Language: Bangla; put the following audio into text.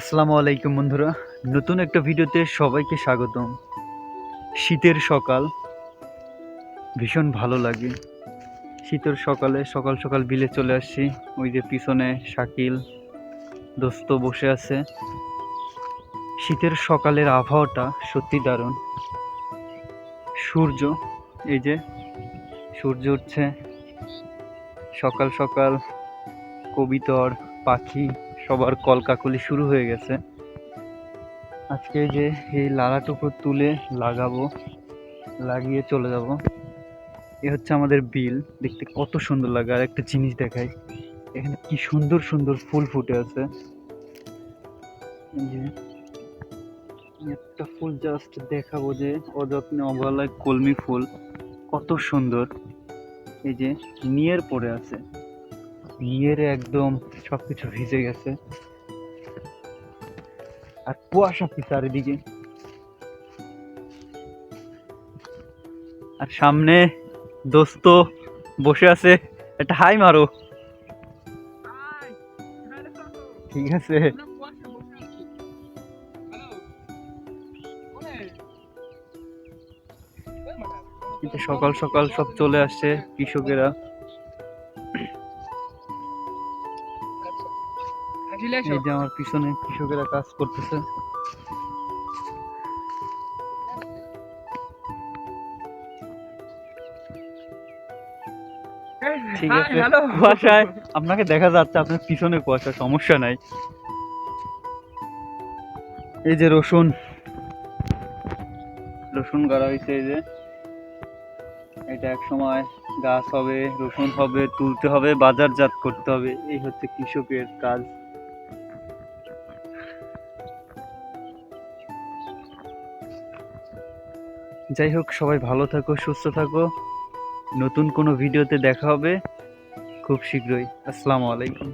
আসসালামু আলাইকুম বন্ধুরা। নতুন একটা ভিডিওতে সবাইকে স্বাগতম। শীতের সকাল, ভীষণ ভালো লাগে। শীতের সকালে সকাল সকাল বিলে চলে আসছি। ওই যে পিছনে শাকিল দোস্ত বসে আছে। শীতের সকালের আবহাওয়াটা সত্যি দারুণ। সূর্য, এই যে সূর্য উঠছে। সকাল সকাল কবিতর, পাখি সবার কলকাকলি শুরু হয়ে গেছে। আজকে যে এই লালাটুকু তুলে লাগাবো, লাগিয়ে চলে যাব। এ হচ্ছে আমাদের বিল, দেখতে কত সুন্দর লাগে। আর একটা জিনিস দেখাই, এখানে কি সুন্দর সুন্দর ফুল ফুটে আছে। একটা ফুল জাস্ট দেখাবো যে অযত্নে অবহেলায় কলমি ফুল, কত সুন্দর। এই যে, নিয়ের পড়ে আছে। নিয়ের একদম সবকিছু ভিজে গেছে। আর কুয়াশা কি চারিদিকে? আর সামনে দোস্ত বসে আছে, একটা হাই মারো। ঠিক আছে। সকাল সকাল সব চলে আসছে কৃষকেরা। এই যে আমার পিছনে কৃষকেরা কাজ করতেছে। ঠিক আছে কুয়াশায় আপনাকে দেখা যাচ্ছে আপনার পিছনে কুয়াশা সমস্যা নাই। এই যে রসুন। রসুন গাড়া হয়েছে এই যে। এটা এক সময় গাছ হবে রসুন হবে তুলতে হবে বাজারজাত করতে হবে। এই হচ্ছে কৃষকের কাজ। যাই হোক, সবাই ভালো থাকো, সুস্থ থাকো। নতুন কোনো ভিডিওতে দেখা হবে খুব শীঘ্রই। আসসালামু আলাইকুম।